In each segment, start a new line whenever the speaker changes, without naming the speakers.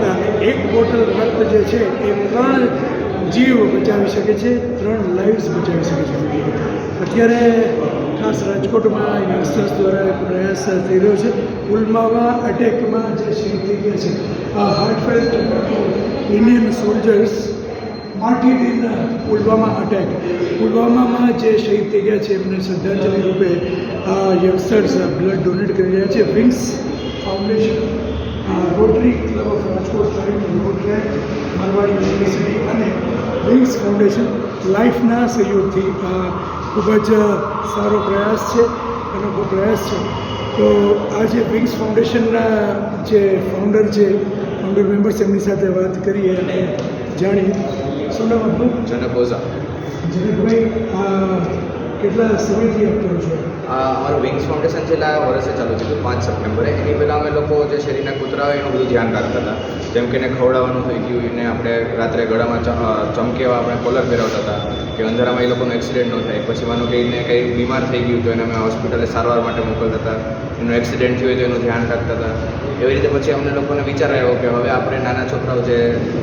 રક્તદાન એક બોટલ રક્ત જે છે એ ત્રણ જીવ બચાવી શકે છે, ત્રણ લાઈવ્સ બચાવી શકે છે. અત્યારે ખાસ રાજકોટમાં યંગસ્ટર્સ દ્વારા પ્રયાસ થઈ રહ્યો છે. પુલવામા અટેકમાં જે શહીદ થઈ ગયા છે. આ heartfelt Indian soldiers martyred in Pulwama attack પુલવામામાં જે શહીદ થઈ ગયા છે, એમને શ્રદ્ધાંજલિ રૂપે યંગસ્ટર્સ બ્લડ ડોનેટ કરી રહ્યા છે. Wings foundation rotary club of Rajkot rotary Marwadi university અને વિંગ્સ ફાઉન્ડેશન લાઈફના સહયોગથી આ ખૂબ જ સારો પ્રયાસ છે અનોખો પ્રયાસ છે. તો આ જે વિંગ્સ ફાઉન્ડેશનના જે ફાઉન્ડર છે ફાઉન્ડર મેમ્બર્સ એમની સાથે વાત કરીએ અને જાણીએ શું નામ આપનું?
જનક ઓઝા.
જનકભાઈ આ કેટલા સમયથી આપ છે
આ અમારું વિંગ્સ ફાઉન્ડેશન છેલ્લા વર્ષે ચાલુ થયું પાંચ સપ્ટેમ્બરે. એની પહેલાં અમે લોકો જે શેરીના કૂતરા હોય એનું બધું ધ્યાન રાખતા હતા. જેમ કે એને ખવડાવવાનું થઈ ગયું એને આપણે રાત્રે ગળામાં ચ- અ, ચમકે એવા આપણે કોલર ફેરવતા હતા કે અંધારામાં એ લોકોનો એક્સિડન્ટ ન થાય. પછી માનો કે એને કંઈ બીમાર થઈ ગયું તો એને અમે હોસ્પિટલે સારવાર માટે મોકલતા હતા. એનું એક્સિડન્ટ થયું હોય તો એનું ધ્યાન રાખતા હતા. એવી રીતે પછી અમને લોકોને વિચાર આવ્યો કે હવે આપણે નાના છોકરાઓ જે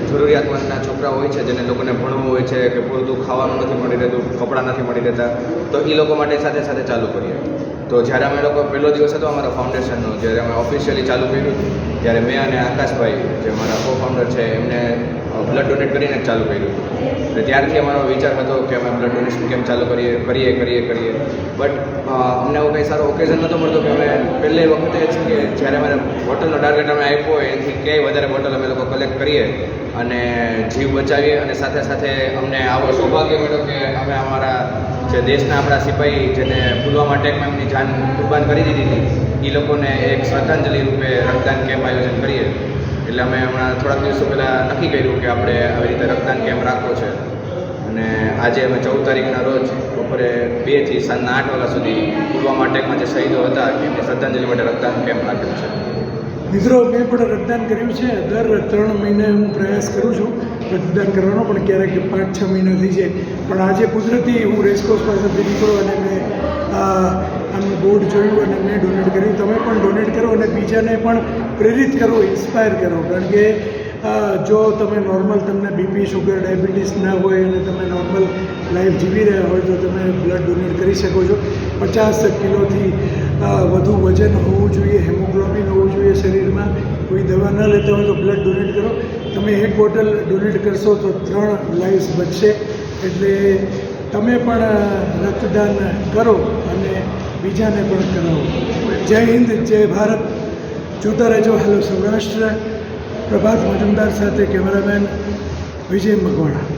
જરૂરિયાતમંદના છોકરાઓ હોય છે, જેને લોકોને ભણવું હોય છે, કે પૂરતું ખાવાનું નથી મળી રહેતું, કપડાં નથી મળી રહેતા, તો એ લોકો માટે સાથે સાથે ચાલુ કરીએ. તો જ્યારે અમે લોકો પહેલો દિવસ હતો અમારા ફાઉન્ડેશનનો જ્યારે અમે ઓફિશિયલી ચાલુ કર્યું, ત્યારે મેં અને આકાશભાઈ, જે મારા કો ફાઉન્ડર છે, એમને બ્લડ ડોનેટ કરીને ચાલુ કર્યું. એટલે ત્યારથી અમારો વિચાર હતો કે અમે બ્લડ ડોનેશન કેમ ચાલુ કરીએ કરીએ કરીએ કરીએ. બટ અમને એવો કંઈ સારો ઓકેઝન નહોતો મળતો કે અમે પહેલી વખતે જ કે જ્યારે અમારે બોટલનો ટાર્ગેટ અમે આપ્યો, એનાથી ક્યાંય વધારે બોટલ અમે લોકો કલેક્ટ કરીએ અને જીવ બચાવીએ અને સાથે સાથે અમને આવો સૌભાગ્ય મળ્યો કે અમે અમારા જે દેશના આપણા સિપાહી જેને પુલવામા અટેકમાં એમની જાન કુરબાન કરી દીધી હતી એ લોકોને એક શ્રદ્ધાંજલિ રૂપે રક્તદાન કેમ્પ આયોજન કરીએ. એટલે અમે હમણાં થોડાક દિવસો પહેલાં નક્કી કર્યું કે આપણે આવી રીતે રક્તદાન કેમ્પ રાખવો છે. અને આજે અમે ચૌદ તારીખના રોજ બપોરે બેથી સાંજના આઠ વાગ્યા સુધી પુલવામા અટેકમાં જે શહીદો હતા, એમની શ્રદ્ધાંજલિ માટે રક્તદાન કેમ્પ રાખ્યો છે.
મિત્રો, મેં પણ રક્તદાન કર્યું છે. દર ત્રણ મહિને હું પ્રયાસ કરું છું રક્તદાન કરવાનો, પણ ક્યારેક પાંચ છ મહિનાથી જાય. પણ આજે કુદરતી હું રેસકોર્સ પાસેથી નીકળો અને મેં આ આમનું બોર્ડ જોયું અને મેં ડોનેટ કર્યું. તમે પણ ડોનેટ કરો અને બીજાને પણ પ્રેરિત કરો, ઇન્સ્પાયર કરો. કારણ કે જો તમે નોર્મલ તમને બીપી શુગર ડાયાબિટીસ ના હોય અને તમે નોર્મલ લાઈફ જીવી રહ્યા હોય, તો તમે બ્લડ ડોનેટ કરી શકો છો. પચાસ કિલોથી વધુ વજન હોવું જોઈએ, હેમોગ્લોબિન શરીરમાં કોઈ દવા ન લેતા હોય તો બ્લડ ડોનેટ કરો. તમે એક બોટલ ડોનેટ કરશો તો ત્રણ લાઈવ્સ બચશે. એટલે તમે પણ રક્તદાન કરો અને બીજાને પણ કરાવો. જય હિન્દ, જય ભારત. જોતા રહેજો. હેલો સૌરાષ્ટ્ર. પ્રભાત મજુમદાર સાથે કેમેરામેન વિજય મકવાણા.